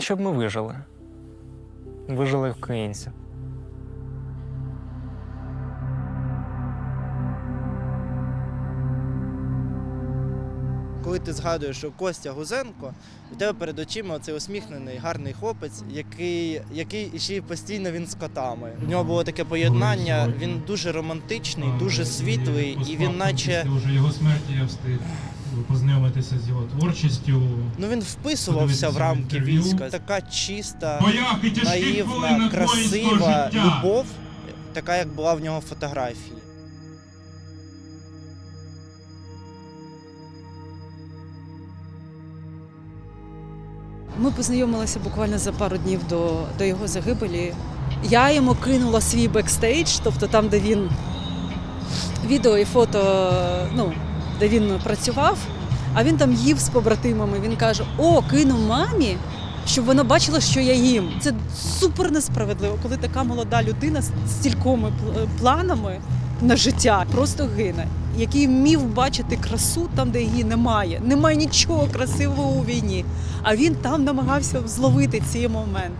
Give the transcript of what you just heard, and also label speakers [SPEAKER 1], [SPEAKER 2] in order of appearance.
[SPEAKER 1] Щоб ми вижили. Вижили українці.
[SPEAKER 2] Коли ти згадуєш, що Костя Гузенко, у тебе перед очима цей усміхнений гарний хлопець, який, який ще й постійно він з котами. У нього було таке поєднання. Він дуже романтичний, дуже світлий, і він, наче
[SPEAKER 3] Вже його смерті я встиг познайомитися з його творчістю.
[SPEAKER 2] ну він вписувався в рамки
[SPEAKER 3] інтерв'ю.
[SPEAKER 2] війська. Така чиста,
[SPEAKER 3] тяжких
[SPEAKER 2] наївна, красива
[SPEAKER 3] життя.
[SPEAKER 2] любов, така як була в нього фотографії.
[SPEAKER 4] Ми познайомилися буквально за пару днів до, до його загибелі. Я йому кинула свій бекстейдж, тобто там, де він відео і фото, ну, де він працював, а він там їв з побратимами. Він каже: О, кину мамі, щоб вона бачила, що я їм. Це супер несправедливо, коли така молода людина з стількома пл- планами на життя просто гине, який вмів бачити красу там, де її немає. Немає нічого красивого у війні. А він там намагався зловити цей момент.